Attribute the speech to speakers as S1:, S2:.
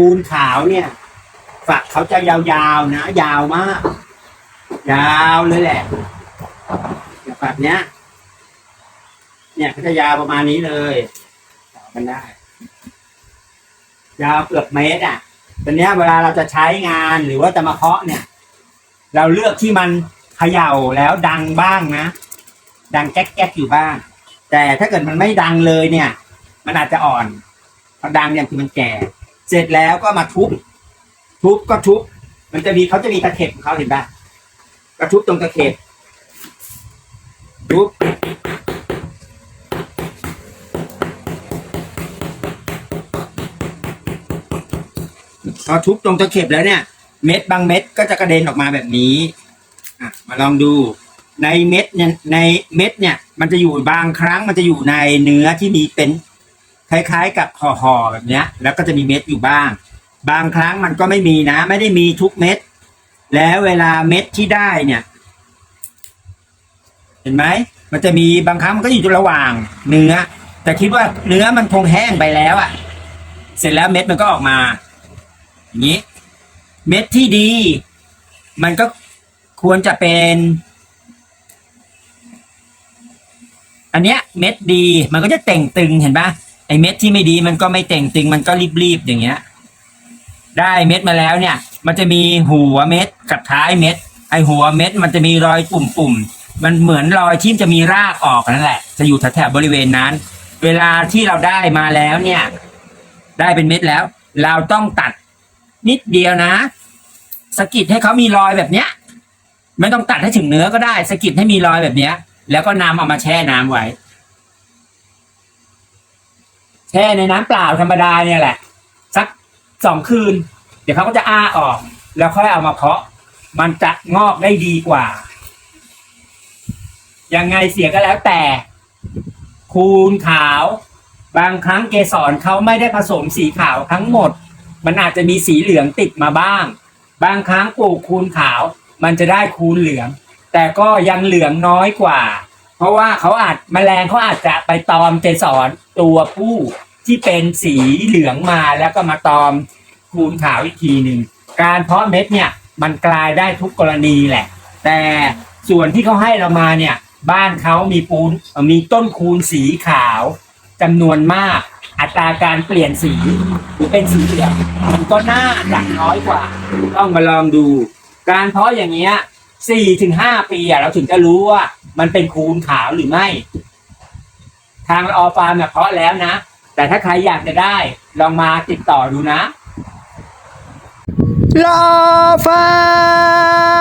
S1: คูณขาวเนี่ย ฝักเขาจะยาวๆนะ ยาวมาก ยาวเลยแหละฝักเนี้ย เนี่ยเขาจะยาวประมาณนี้เลยต่อกันได้ ยาวเกือบเมตรอะตอนเนี้ยเวลาเราจะใช้งานหรือว่าจะมาเคาะเนี่ย เราเลือกที่มันเขย่าแล้วดังบ้างนะ ดังแก๊กๆอยู่บ้าง แต่ถ้าเกิดมันไม่ดังเลยเนี่ย มันอาจจะอ่อนพอดังเนี่ยคือมันแก่ เสร็จแล้วก็มาทุบ ทุบก็ทุบ มันจะมีเขาจะมีตะเข็บของเขาเห็นปะก็ทุบตรงตะเข็บทุบพอทุบตรงตะเข็บแล้วเนี่ย เม็ดบางเม็ดก็จะกระเด็นออกมาแบบนี้อะมาลองดู ในเม็ดเนี่ยในเม็ดเนี่ย มันจะอยู่บางครั้งมันจะอยู่ในเนื้อที่มีเป็น คล้ายๆ กับห่อๆแบบเนี้ย แล้วก็จะมีเม็ดอยู่บ้าง บางครั้งมันก็ไม่มีนะ ไม่ได้มีทุกเม็ด แล้วเวลาเม็ดที่ได้เนี่ย เห็นไหมมันจะมีบางครั้งมันก็อยู่ระหว่างเนื้อ แต่คิดว่าเนื้อมันคงแห้งไปแล้วอะ่ะ เสร็จแล้วเม็ดมันก็ออกมา อย่างนี้ เม็ดที่ดี มันก็ควรจะเป็น อันเนี้ย เม็ดดีมันก็จะเต่งตึงเห็นปะ ไอเม็ดที่ไม่ดีมันก็ไม่เต่งตึงมันก็รีบๆอย่างเงี้ย ได้เม็ดมาแล้วเนี่ย มันจะมีหัวเม็ดกับท้ายเม็ด ไอหัวเม็ดมันจะมีรอยปุ่มๆมันเหมือนรอยที่จะมีรากออกนั่นแหละ จะอยู่แถวๆบริเวณนั้น เวลาที่เราได้มาแล้วเนี่ย ได้เป็นเม็ดแล้ว เราต้องตัดนิดเดียวนะสกิดให้เขามีรอยแบบเนี้ย ไม่ต้องตัดให้ถึงเนื้อก็ได้สกิดให้มีรอยแบบเนี้ย แล้วก็นำเอามาแช่น้ำไว้ แช่ในน้ำเปล่าธรรมดาเนี่ยแหละ สักสองคืน เดี๋ยวเขาก็จะอ้าออก แล้วค่อยเอามาเพาะ มันจะงอกได้ดีกว่า ยังไงเสียก็แล้วแต่ คูณขาว บางครั้งเกสรเขาไม่ได้ผสมสีขาวทั้งหมด มันอาจจะมีสีเหลืองติดมาบ้าง บางครั้งปลูกคูณขาว มันจะได้คูณเหลือง แต่ก็ยังเหลืองน้อยกว่า เพราะว่าเขาอาจแมลงเขาอาจจะไปตอมเกสรตัวผู้ที่เป็นสีเหลืองมาแล้วก็มาตอมคูณขาวอีกทีหนึ่งการเพาะเม็ดเนี่ยมันกลายได้ทุกกรณีแหละ แต่ส่วนที่เขาให้เรามาเนี่ย บ้านเขามีปูนมีต้นคูณสีขาวจำนวนมากอัตราการเปลี่ยนสีหรือเป็นสีเหลืองมันก็น่าจะน้อยกว่า ต้องมาลองดู การเพาะอย่างเงี้ย สี่ถึงห้าปีอะเราถึงจะรู้ว่า มันเป็นคูณขาวหรือไม่ ทางออฟาร์มเนี่ยเพาะแล้วนะ แต่ถ้าใครอยากจะได้ ลองมาติดต่อดูนะ
S2: ลอฟาร์